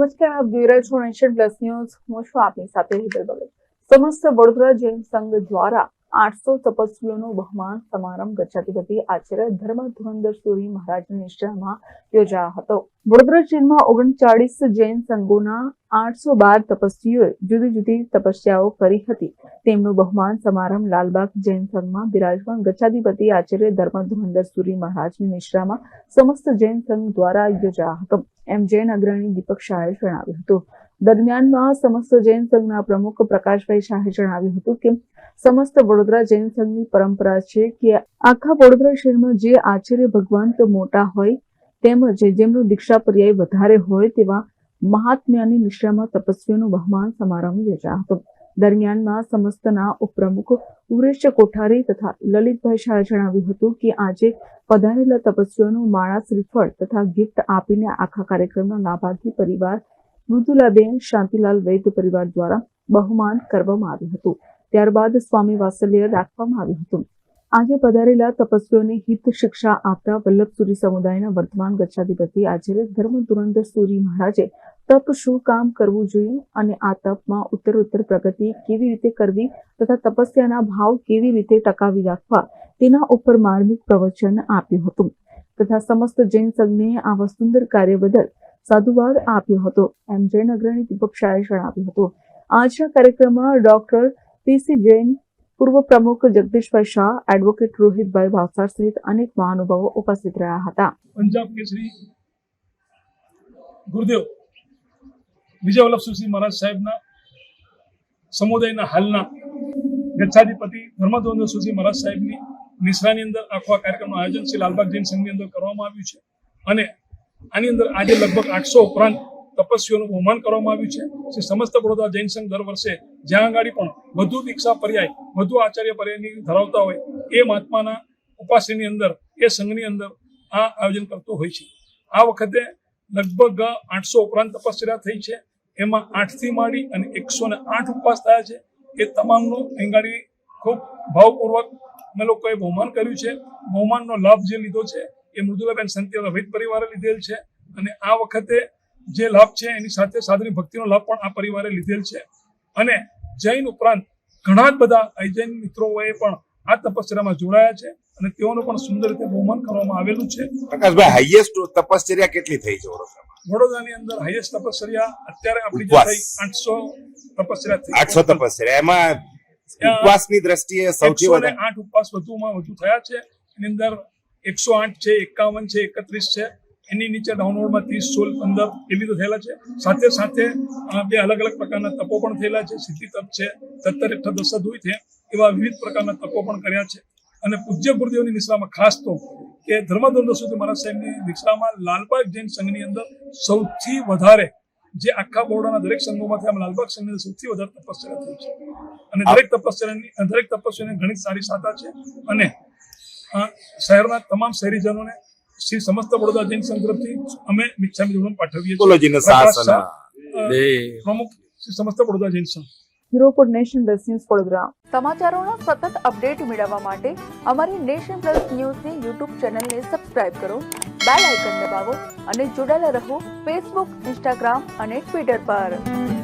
નમસ્કાર, આપ જોઈ રહ્યા છો નેશન પ્લસ ન્યૂઝ હું છું આપની સાથે હિતલ ભગત સમસ્ત વડોદરા જૈન સંઘ દ્વારા આઠસો તપસ્વીઓનો બહુમાન સમારંભ ગચ્છાધિપતિ આચાર્ય ધર્મ ધુરંદર સુરી મહારાજની નિશ્ચયમાં યોજાયો હતો. વડોદરા ઓગણચાળીસ જૈન સંઘોના આઠસો બાર તપસ્વીઓએ જુદી જુદી તપસ્યાઓ કરી હતી. તેમનું બહુમાન સમારંભ લાલબાગ જૈન સંઘમાં બિરાજમાન ગચ્છાધિપતિ આચાર્ય ધર્મ ધુરંદર સુરી મહારાજની નિશ્રામાં સમસ્ત જૈન સંઘ દ્વારા યોજાયો હતો. એમ જૈન અગ્રણી દીપક શાહે જણાવ્યું હતું. દરમિયાનમાં સમસ્ત જૈન સંઘના પ્રમુખ પ્રકાશભાઈ શાહે જણાવ્યું હતું કે સમસ્ત વડોદરા જૈન સંઘની પરંપરા છે કે આખા વડોદરા શહેરમાં જે આચાર્ય ભગવાન મોટા હોય તેમજ જેમનો દીક્ષા પર્યાય વધારે હોય તેવા મહાત્મ્યાની નિશ્રામાં તપસ્વીઓનો બહુમાન સમારંભ યોજાયો હતો. દરમિયાનમાં સમસ્તના ઉપપ્રમુખ ઉરેશ કોઠારી તથા લલિતભાઈ શાહે જણાવ્યું હતું કે આજે પધારેલા તપસ્વીઓનું માળા શ્રીફળ તથા ગિફ્ટ આપીને આખા કાર્યક્રમના લાભાર્થી પરિવાર મૃદુલાબેન શાંતિલાલ વૈદ્ય પરિવાર દ્વારા બહુમાન કરવામાં આવ્યું હતું. ત્યારબાદ સ્વામી વાત્સલ્ય રાખવામાં આવ્યું હતું. આજે પધારેલા તપસ્વીઓને હિત શિક્ષા આપતા વલ્લભસુરી સમુદાયના વર્તમાન ગચ્છાધિપતિ આચાર્ય ધર્મ ધુરંધર સુરી મહારાજે તપ શું કામ કરવું જોઈએ અને આ તપમાં ઉત્તરોત્તર પ્રગતિ કેવી રીતે કરવી તથા તપસ્યાના ભાવ કેવી રીતે ટકાવી રાખવા તેના ઉપર માર્મિક પ્રવચન આપ્યું હતું. તથા સમસ્ત જૈન સંઘને આવા સુંદર કાર્ય બદલ સાધુવાદ આપ્યો હતો. એમ જૈન અગ્રણી દીપક શાહે જણાવ્યું હતું. આજના કાર્યક્રમમાં ડોક્ટર પીસી જૈન, પૂર્વ પ્રમુખ જગદીશભાઈ શાહ, એડવોકેટ રોહિતભાઈ ભાવસાર સહિત અનેક મહાનુભાવો ઉપસ્થિત રહ્યા હતા. પંજાબ કેસરી, ગુરુદેવ, વિજય વલ્લભ સુશ્રી મહારાજ સાહેબના સમુદાયના હાલના ગચ્છાધિપતિ ધર્મધોંદર સુશ્રી મહારાજ સાહેબની નિશ્રાની અંદર આખો આ કાર્યક્રમનું આયોજન શ્રી લાલબાગ જૈન સંઘની અંદર કરવામાં આવ્યું છે. અને આની અંદર આજે લગભગ આઠસો ઉપરાંત તપસ્વીઓનું બહુમાન કરવામાં આવ્યું છે. શ્રી સમસ્ત વડોદરા જૈન સંઘ દર વર્ષે જ્યાં આગળ પણ વધુ દીક્ષા પર્યાય, વધુ આચાર્ય પર્યાયની ધરાવતા હોય એ મહાત્માના ઉપાસની અંદર, એ સંઘની અંદર આ આયોજન કરતું હોય છે. આ વખતે લગભગ આઠસો ઉપરાંત તપસ્યા થઈ છે. એમાં આઠથી માંડી અને એકસો ને આઠ ઉપવાસ થયા છે. એ તમામનું અહીંગાડી ખૂબ ભાવપૂર્વક અમે લોકોએ બહુમાન કર્યું છે. બહુમાનનો લાભ જે લીધો છે એ મૃદુલાબેન સંત્ય વૈદ પરિવારે લીધેલ છે. અને આ વખતે જે લાભ છે એની સાથે સાધની ભક્તિનો લાભ પણ આ પરિવારે લીધેલ છે. અને જૈન ઉપરાંત ઘણા જ બધા અજૈન મિત્રોએ પણ આ તપશ્ચર્યામાં જોડાયા છે અને તેઓનું પણ સુંદર રીતે બહુમાન કરવામાં આવેલું છે. પ્રકાશભાઈ હાઈએસ્ટ તપશ્ચર્યા કેટલી થઈ છે વડોદરામાં વડોદરાની અંદર હાઈએસ્ટ તપશ્ચર્યા અત્યારે આપણી જે થઈ આઠસો તપશ્ચર્યા થઈ આઠસો તપશ્ચર્યા. એમાં ઉપવાસની દ્રષ્ટિએ સૌથી વધારે આઠ ઉપવાસ વધુમાં વધુ થયા છે. એની અંદર એકસો આઠ છે, એકાવન છે, એકત્રીસ છે, એની નીચે ડાઉનલોડમાં ત્રીસ સોળ, પંદર એવી થયેલા છે. સાથે સાથે બે અલગ અલગ પ્રકારના તપો પણ થયેલા છે. સિદ્ધિ તપ છે, સત્તર અઠ્ઠા દસ હોય છે, એવા વિવિધ પ્રકારના તપો પણ કર્યા છે. અને પૂજ્ય ગુરુદેવની નિષ્ઠામાં ખાસ તો કે ધર્મધંધો સુધી મહારાજ સાહેબની દીક્ષામાં લાલબાગ જૈન સંઘની અંદર સૌથી વધારે જે આખા બોર્ડના દરેક સંઘોમાંથી આમ લાલબાગ સંઘની સૌથી વધારે તપસ્યા થઈ છે. અને દરેક તપસ્યાની દરેક તપસ્યાની ઘણી સારી સાતા છે. અને શહેરના તમામ શહેરીજનોને શ્રી સમસ્ત વડોદરા જૈન સંઘ તરફથી અમે મિચ્છામી ધોરણ પાઠવીએ છીએ. પ્રમુખ શ્રી સમસ્ત વડોદરા જૈન સંઘ. Bureau nation plus news Vadodara. સમાચારોનો સતત અપડેટ મેળવવા માટે અમારી નેશન પ્લસ ન્યૂઝની યુટ્યુબ ચેનલને સબસ્ક્રાઇબ કરો બેલ આઇકન દબાવો અને જોડાયેલા રહો ફેસબુક ઇન્સ્ટાગ્રામ અને ટ્વિટર પર.